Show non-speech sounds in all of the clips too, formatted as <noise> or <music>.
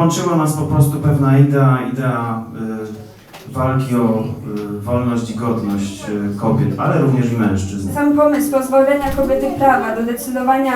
połączyła nas po prostu pewna idea, idea y, walki o y, wolność i godność y, kobiet, ale również i mężczyzn. Sam pomysł pozbawienia kobiety prawa do decydowania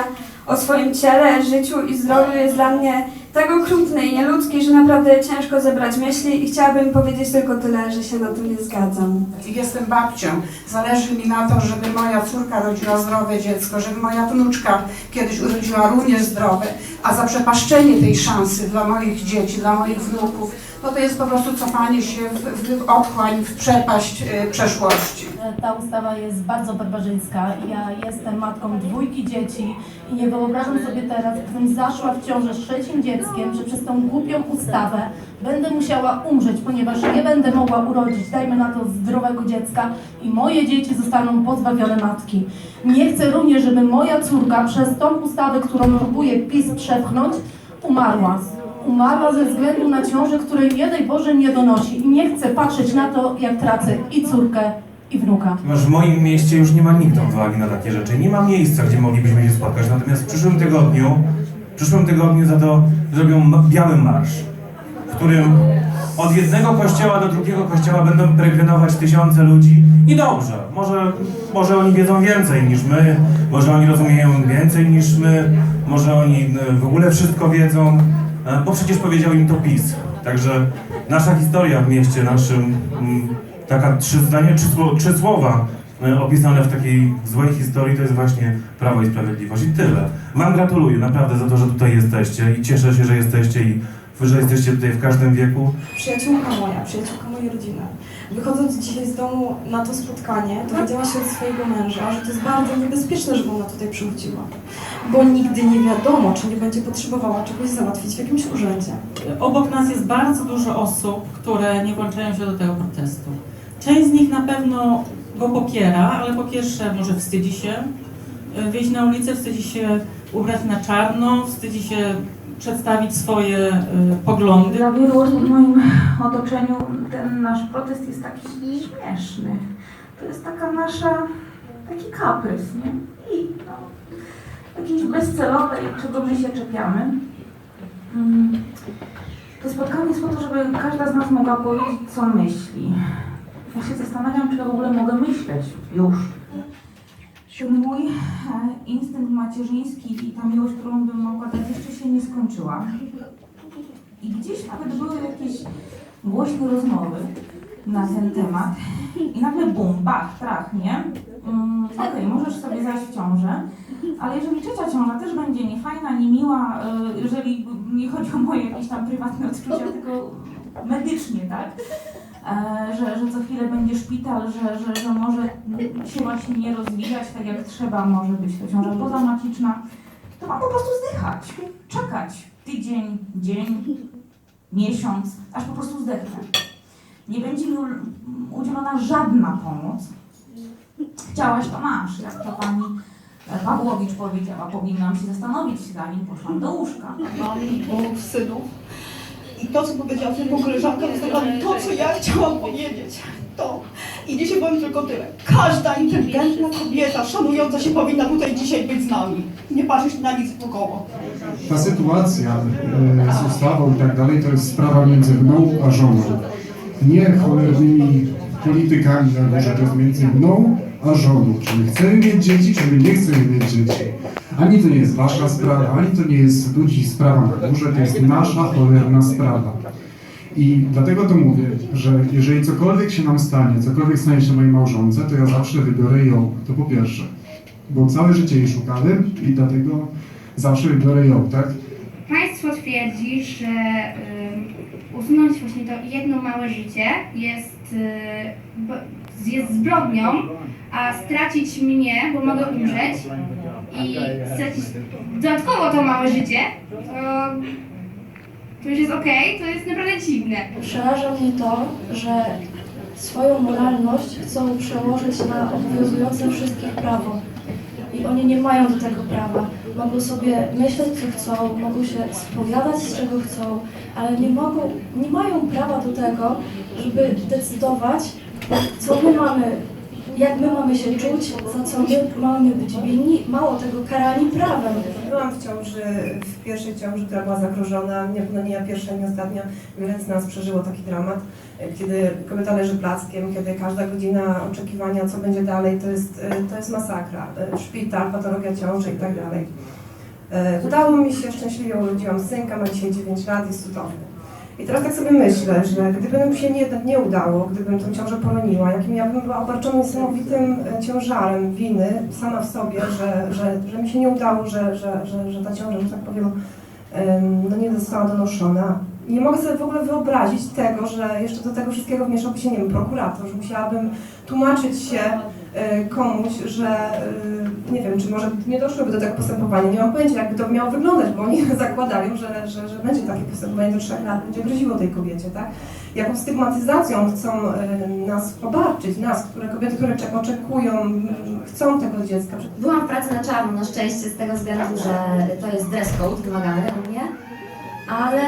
o swoim ciele, życiu i zdrowiu jest dla mnie tak okrutny i nieludzki, że naprawdę ciężko zebrać myśli i chciałabym powiedzieć tylko tyle, że się na to nie zgadzam. Jestem babcią. Zależy mi na to, żeby moja córka rodziła zdrowe dziecko, żeby moja wnuczka kiedyś urodziła również zdrowe. A zaprzepaszczenie tej szansy dla moich dzieci, dla moich wnuków, no to jest po prostu cofanie się w, w otchłań, w przepaść y, przeszłości. Ta ustawa jest bardzo barbarzyńska. Ja jestem matką dwójki dzieci i nie wyobrażam sobie teraz, gdybym zaszła w ciążę z trzecim dzieckiem, że przez tą głupią ustawę będę musiała umrzeć, ponieważ nie będę mogła urodzić, dajmy na to, zdrowego dziecka i moje dzieci zostaną pozbawione matki. Nie chcę również, żeby moja córka przez tą ustawę, którą próbuje PiS przepchnąć, umarła. Umarła ze względu na ciążę, której nie daj Boże nie donosi i nie chcę patrzeć na to, jak tracę i córkę, i wnuka. Ponieważ w moim mieście już nie ma nikt odwagi na takie rzeczy. Nie ma miejsca, gdzie moglibyśmy się spotkać. Natomiast w przyszłym tygodniu, w przyszłym tygodniu za to zrobią biały marsz, w którym od jednego kościoła do drugiego kościoła będą peregrinować tysiące ludzi. I dobrze, może, może oni wiedzą więcej niż my, może oni rozumieją więcej niż my, może oni e, w ogóle wszystko wiedzą, bo przecież powiedział im to PiS. Także nasza historia w mieście naszym, mm, taka trzy zdania, trzy, trzy słowa e, opisane w takiej złej historii, to jest właśnie Prawo i Sprawiedliwość. I tyle. Wam gratuluję naprawdę za to, że tutaj jesteście i cieszę się, że jesteście i że jesteście tutaj w każdym wieku. Przyjaciółka moja, przyjaciółka mojej rodziny, wychodząc dzisiaj z domu na to spotkanie, dowiedziała się od swojego męża, że to jest bardzo niebezpieczne, żeby ona tutaj przychodziła. Bo nigdy nie wiadomo, czy nie będzie potrzebowała czegoś załatwić w jakimś urzędzie. Obok nas jest bardzo dużo osób, które nie włączają się do tego protestu. Część z nich na pewno go popiera, ale po pierwsze może wstydzi się y, wyjść na ulicę, wstydzi się ubrać na czarno, wstydzi się przedstawić swoje y, poglądy. Dla wielu osób w moim otoczeniu ten nasz protest jest taki śmieszny. To jest taka nasza, taki kaprys, nie? I no, jakieś bezcelowe, czego my się czepiamy. Mm. To spotkanie jest po to, żeby każda z nas mogła powiedzieć, co myśli. Ja się zastanawiam, czy ja w ogóle mogę myśleć już. Ten mój e, instynkt macierzyński i ta miłość, którą bym mogła dać, jeszcze się nie skończyła. I gdzieś nawet były jakieś głośne rozmowy na ten temat. I nagle bum, bach, trach, nie? Mm, Okej, możesz sobie zajść w ciążę, ale jeżeli trzecia ciąża też będzie niefajna, niemiła, y, jeżeli nie chodzi o moje jakieś tam prywatne odczucia, tylko medycznie, tak? E, że, że co chwilę będzie szpital, że, że, że może się właśnie nie rozwijać tak jak trzeba, może być to ciąża pozamaciczna, to mam po prostu zdychać, czekać tydzień, dzień, miesiąc, aż po prostu zdechnę. Nie będzie mi udzielona żadna pomoc. Chciałaś, to masz, jak to pani Pawłowicz powiedziała, powinnam się zastanowić, zanim poszłam do łóżka. mam dwóch synów. I to, co powiedziała tylko koleżanka, to jest to, co ja chciałam powiedzieć. To. I dzisiaj powiem tylko tyle. Każda inteligentna kobieta, szanująca się, powinna tutaj dzisiaj być z nami. Nie patrzeć na nic wokoło. Ta sytuacja e, z ustawą i tak dalej to jest sprawa między mną a żoną. Nie cholernymi politykami na górze, to jest między mną a żoną. Czy my chcemy mieć dzieci, czy my nie chcemy mieć dzieci. Ani to nie jest wasza sprawa, ani to nie jest ludzi sprawa na górze, to jest nasza cholerna sprawa. I dlatego to mówię, że jeżeli cokolwiek się nam stanie, cokolwiek stanie się mojej małżonce, to ja zawsze wybiorę ją. To po pierwsze. Bo całe życie jej szukałem i dlatego zawsze wybiorę ją, tak? Państwo twierdzi, że ym, usunąć właśnie to jedno małe życie jest, y, jest zbrodnią, a stracić mnie, bo mogę umrzeć i stracić dodatkowo to małe życie, to, to już jest okej, to jest naprawdę dziwne. Przeraża mnie to, że swoją moralność chcą przełożyć na obowiązujące wszystkich prawo. Oni nie mają do tego prawa. Mogą sobie myśleć, co chcą, mogą się spowiadać, z czego chcą, ale nie mogą, nie mają prawa do tego, żeby decydować, co my mamy jak my mamy się czuć, za co my mamy być winni, mało tego, karani prawem. Byłam w ciąży, w pierwszej ciąży, która była zagrożona, nie, no nie ja pierwsza, nie ostatnia. Wiele z nas przeżyło taki dramat, kiedy kobieta leży plackiem, kiedy każda godzina oczekiwania, co będzie dalej, to jest, to jest masakra. Szpital, patologia ciąży i tak dalej. E, Udało mi się, szczęśliwie urodziłam synka, ma dzisiaj 9 lat, jest cudowny. I teraz tak sobie myślę, że gdyby mi się nie, nie udało, gdybym tę ciążę poroniła, jakim ja bym była obarczona niesamowitym e, ciężarem winy sama w sobie, że, że, że mi się nie udało, że, że, że, że ta ciąża, że tak powiem, em, no nie została donoszona. Nie mogę sobie w ogóle wyobrazić tego, że jeszcze do tego wszystkiego wmieszałby się, nie wiem, prokurator, że musiałabym tłumaczyć się e, komuś, że e, nie wiem, czy może nie doszłoby do tego postępowania. Nie mam pojęcia, jakby to miało wyglądać, bo oni <laughs> zakładają, że, że, że będzie takie postępowanie do trzech lat, będzie groziło tej kobiecie, tak? Jaką stygmatyzacją chcą e, nas obarczyć, nas, które kobiety, które czek- oczekują, chcą tego dziecka. Byłam w pracy na czarno, na szczęście, z tego względu, że to jest dress code wymagany u mnie, ale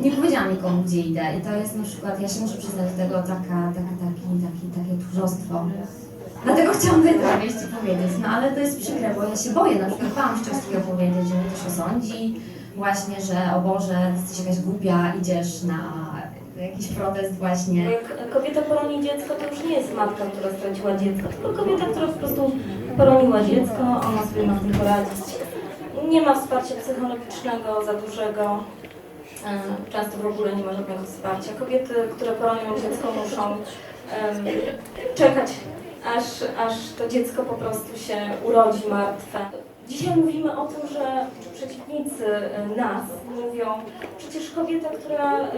nie powiedziałam nikomu, gdzie idę. I to jest na przykład, ja się muszę przyznać do tego, taka, taka, taki, taki, takie tchórzostwo. Dlatego chciałam tutaj wejść i powiedzieć, no ale to jest przykre, bo ja się boję, na przykład bałam się czegoś takiego powiedzieć, że mnie ktoś osądzi, właśnie, że o Boże, jesteś jakaś głupia, idziesz na jakiś protest właśnie. Jak kobieta poroni dziecko, to już nie jest matka, która straciła dziecko, tylko kobieta, która po prostu poroniła dziecko, ona sobie ma z tym poradzić. Nie ma wsparcia psychologicznego za dużego, często w ogóle nie ma żadnego wsparcia. Kobiety, które poronią dziecko muszą czekać, aż, aż to dziecko po prostu się urodzi martwe. Dzisiaj mówimy o tym, że przeciwnicy e, nas mówią, przecież kobieta, która e,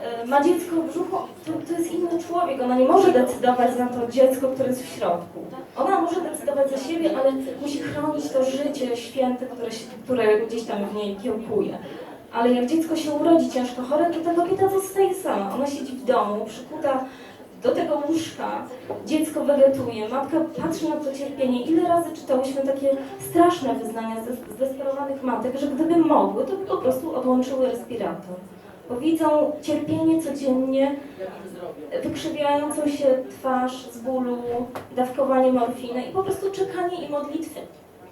e, ma dziecko w brzuchu, to, to jest inny człowiek, ona nie może decydować za to dziecko, które jest w środku. Ona może decydować za siebie, ale musi chronić to życie święte, które, które gdzieś tam w niej kiełkuje. Ale jak dziecko się urodzi ciężko chore, to ta kobieta zostaje sama. Ona siedzi w domu, przykuta do tego łóżka, dziecko wegetuje, matka patrzy na to cierpienie. Ile razy czytałyśmy takie straszne wyznania zdes- zdesperowanych matek, że gdyby mogły, to by po prostu odłączyły respirator. Bo widzą cierpienie codziennie, wykrzywiającą się twarz z bólu, dawkowanie morfiny i po prostu czekanie i modlitwy.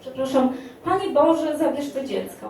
Przepraszam, Panie Boże, zabierz to dziecko.